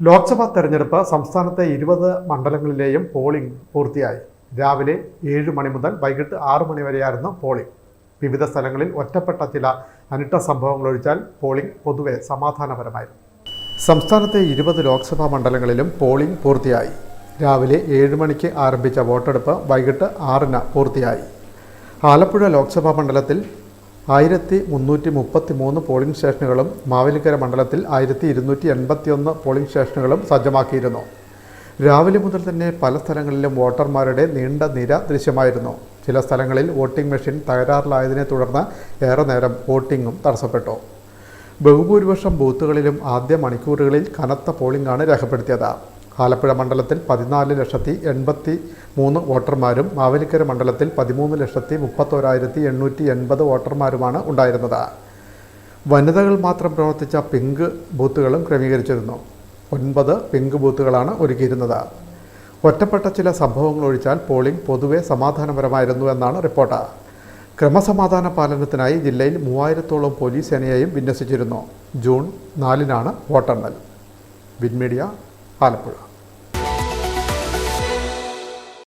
ലോക്സഭാ തെരഞ്ഞെടുപ്പ് സംസ്ഥാനത്തെ ഇരുപത് മണ്ഡലങ്ങളിലെയും പോളിംഗ് പൂർത്തിയായി. രാവിലെ ഏഴ് മണി മുതൽ വൈകിട്ട് ആറ് മണി വരെയായിരുന്നു പോളിംഗ്. വിവിധ സ്ഥലങ്ങളിൽ ഒറ്റപ്പെട്ട ചില അനിട്ട സംഭവങ്ങൾ ഒഴിച്ചാൽ പോളിംഗ് പൊതുവെ സമാധാനപരമായിരുന്നു. സംസ്ഥാനത്തെ ഇരുപത് ലോക്സഭാ മണ്ഡലങ്ങളിലും പോളിംഗ് പൂർത്തിയായി. രാവിലെ ഏഴ് മണിക്ക് ആരംഭിച്ച വോട്ടെടുപ്പ് വൈകിട്ട് ആറിന് പൂർത്തിയായി. ആലപ്പുഴ ലോക്സഭാ മണ്ഡലത്തിൽ ആയിരത്തി മുന്നൂറ്റി മുപ്പത്തി മൂന്ന് പോളിംഗ് സ്റ്റേഷനുകളും മാവേലിക്കര മണ്ഡലത്തിൽ ആയിരത്തി ഇരുന്നൂറ്റി എൺപത്തിയൊന്ന് പോളിംഗ് സ്റ്റേഷനുകളും സജ്ജമാക്കിയിരുന്നു. രാവിലെ മുതൽ തന്നെ പല സ്ഥലങ്ങളിലും വോട്ടർമാരുടെ നീണ്ട നിര ദൃശ്യമായിരുന്നു. ചില സ്ഥലങ്ങളിൽ വോട്ടിംഗ് മെഷീൻ തകരാറിലായതിനെ തുടർന്ന് ഏറെ നേരം വോട്ടിംഗും തടസ്സപ്പെട്ടു. ബഹുഭൂരിപക്ഷം ബൂത്തുകളിലും ആദ്യ മണിക്കൂറുകളിൽ കനത്ത പോളിംഗാണ് രേഖപ്പെടുത്തിയത്. ആലപ്പുഴ മണ്ഡലത്തിൽ പതിനാല് ലക്ഷത്തി എൺപത്തി മൂന്ന് വോട്ടർമാരും മാവേലിക്കര മണ്ഡലത്തിൽ പതിമൂന്ന് ലക്ഷത്തി മുപ്പത്തോരായിരത്തി എണ്ണൂറ്റി എൺപത് വോട്ടർമാരുമാണ് ഉണ്ടായിരുന്നത്. വനിതകൾ മാത്രം പ്രവർത്തിച്ച പിങ്ക് ബൂത്തുകളും ക്രമീകരിച്ചിരുന്നു. ഒൻപത് പിങ്ക് ബൂത്തുകളാണ് ഒരുക്കിയിരുന്നത്. ഒറ്റപ്പെട്ട ചില സംഭവങ്ങൾ ഒഴിച്ചാൽ പോളിംഗ് പൊതുവെ സമാധാനപരമായിരുന്നു എന്നാണ് റിപ്പോർട്ട്. ക്രമസമാധാന പാലനത്തിനായി ജില്ലയിൽ മൂവായിരത്തോളം പോലീസ് സേനയെയും വിന്യസിച്ചിരുന്നു. ജൂൺ നാലിനാണ് വോട്ടെണ്ണൽ. വിൻമീഡിയ ആലപ്പുഴ.